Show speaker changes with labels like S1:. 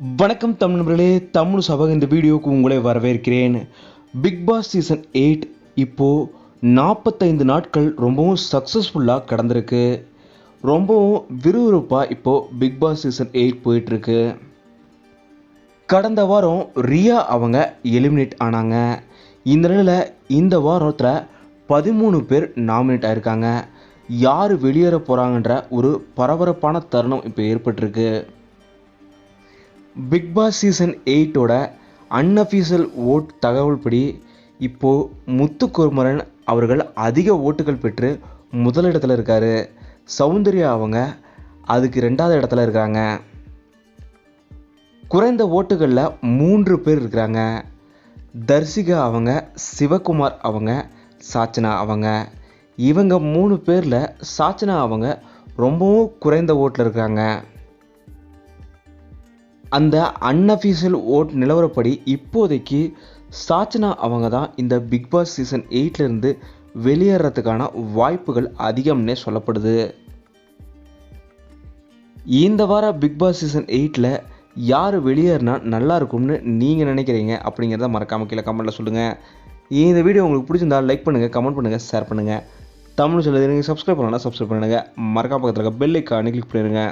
S1: வணக்கம் தமிழ் நண்பர்களே தமிழ் சபக இந்த வீடியோவுக்கு உங்களை வரவேற்கிறேன். பிக் பாஸ் சீசன் எயிட் இப்போது நாற்பத்தைந்து நாட்கள் ரொம்பவும் சக்ஸஸ்ஃபுல்லாக கடந்திருக்கு. ரொம்பவும் விறுவிறுப்பாக இப்போது பிக் பாஸ் சீசன் எயிட் போயிட்டுருக்கு. கடந்த வாரம் ரியா அவங்க எலிமினேட் ஆனாங்க. இந்த நிலையில் இந்த வாரத்தில் பதிமூணு பேர் நாமினேட் ஆயிருக்காங்க. யார் வெளியேற போகிறாங்கன்ற ஒரு பரபரப்பான தருணம் இப்போ ஏற்பட்டிருக்கு. பிக் பாஸ் சீசன் எயிட்டோட அன்அஃபீஷியல் ஓட் தகவல் படி இப்போது முத்துக்குருமரன் அவர்கள் அதிக ஓட்டுகள் பெற்று முதலிடத்தில் இருக்கார். சௌந்தர்யா அவங்க அதுக்கு ரெண்டாவது இடத்துல இருக்காங்க. குறைந்த ஓட்டுகளில் மூன்று பேர் இருக்கிறாங்க. தர்சிகா அவங்க சிவகுமார் அவங்க சாச்சனா அவங்க. இவங்க மூணு பேரில் சாச்சனா அவங்க ரொம்பவும் குறைந்த ஓட்டில் இருக்காங்க. அந்த அன்அஃபீஷியல் ஓட் நிலவரப்படி இப்போதைக்கு சாச்சனா அவங்க தான் இந்த பிக் பாஸ் சீசன் எயிட்லேருந்து வெளியேறதுக்கான வாய்ப்புகள் அதிகம்னே சொல்லப்படுது. இந்த வார பிக்பாஸ் சீசன் எயிட்டில் யார் வெளியேறினா நல்லா இருக்கும்னு நீங்கள் நினைக்கிறீங்க அப்படிங்கிறத மறக்காமல் கீழே கமெண்ட்டில் சொல்லுங்கள் இந்த வீடியோ உங்களுக்கு பிடிச்சிருந்தா லைக் பண்ணுங்கள் கமெண்ட் பண்ணுங்கள் ஷேர் பண்ணுங்கள் தமிழ் சொல்லுது நீங்கள் சப்ஸ்கிரைப் பண்ணலாம் சப்ஸ்கிரைப் பண்ணுங்கள் மறக்காம பக்கத்தில் இருக்க பெல் ஐக்கானே கிளிக் பண்ணிடுங்க.